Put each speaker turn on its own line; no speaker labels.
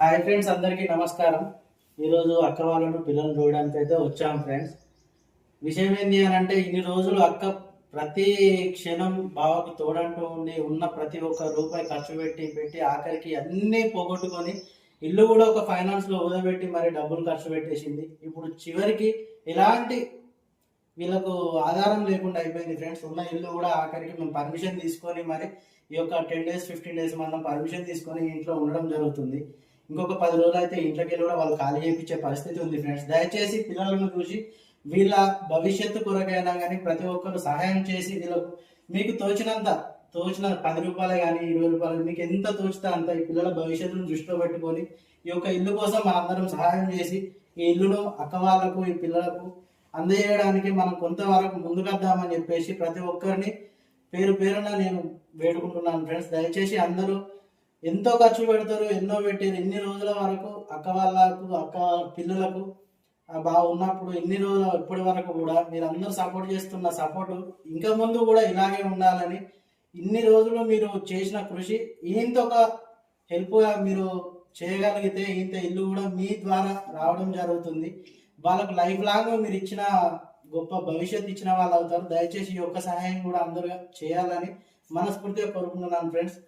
Hi friends అందరికీ నమస్కారం. ఈరోజు అక్క వాళ్ళను పిల్లలు చూడడానికి అయితే వచ్చాం ఫ్రెండ్స్ విషయం ఏంటి అని అంటే ఇన్ని రోజులు అక్క ప్రతి క్షణం బావకు తోడంటూ ఉండి ఉన్న ప్రతి ఒక్క రూపాయి ఖర్చు పెట్టి పెట్టి ఆఖరికి అన్నీ పోగొట్టుకొని ఇల్లు కూడా ఒక ఫైనాన్స్లో ఊదబెట్టి మరి డబ్బులు ఖర్చు పెట్టేసింది. ఇప్పుడు చివరికి ఎలాంటి వీళ్ళకు ఆధారం లేకుండా అయిపోయింది ఫ్రెండ్స్ ఉన్న ఇల్లు కూడా ఆఖరికి మేము పర్మిషన్ తీసుకొని మరి ఈ యొక్క టెన్ డేస్ ఫిఫ్టీన్ డేస్ మనం పర్మిషన్ తీసుకొని ఇంట్లో ఉండడం జరుగుతుంది. ఇంకొక పది రోజులు అయితే ఇంట్లోకి వెళ్ళి కూడా వాళ్ళు ఖాళీ చేయించే పరిస్థితి ఉంది ఫ్రెండ్స్. దయచేసి పిల్లలను చూసి వీళ్ళ భవిష్యత్తు కొరకైనా కానీ ప్రతి ఒక్కరు సహాయం చేసి వీళ్ళకు మీకు తోచినంత తోచిన పది రూపాయలు కానీ ఇరవై రూపాయలు మీకు ఎంత తోచితే అంత ఈ పిల్లల భవిష్యత్తును దృష్టిలో పెట్టుకొని ఈ యొక్క ఇల్లు కోసం అందరం సహాయం చేసి ఈ ఇల్లును అక్క వాళ్ళకు ఈ పిల్లలకు అందజేయడానికి మనం కొంతవరకు ముందుకద్దామని చెప్పేసి ప్రతి ఒక్కరిని పేరు పేరున నేను వేడుకుంటున్నాను ఫ్రెండ్స్. దయచేసి అందరూ ఎంతో ఖర్చు పెడతారు ఎన్నో పెట్టారు. ఎన్ని రోజుల వరకు అక్క వాళ్ళకు అక్క పిల్లలకు బాగున్నప్పుడు బాగా ఉన్నప్పుడు ఎన్ని రోజులు ఇప్పటి వరకు కూడా మీరు అందరూ సపోర్ట్ చేస్తున్న సపోర్ట్ ఇంకా ముందు కూడా ఇలాగే ఉండాలని ఇన్ని రోజులు మీరు చేసిన కృషి ఇంత ఒక హెల్ప్గా మీరు చేయగలిగితే ఇంత ఇల్లు కూడా మీ ద్వారా రావడం జరుగుతుంది. వాళ్ళకు లైఫ్ లాంగ్ మీరు ఇచ్చిన గొప్ప భవిష్యత్తు ఇచ్చిన వాళ్ళు అవుతారు. దయచేసి ఈ యొక్క సహాయం కూడా అందరూ చేయాలని మనస్ఫూర్తిగా కోరుకుంటున్నాను ఫ్రెండ్స్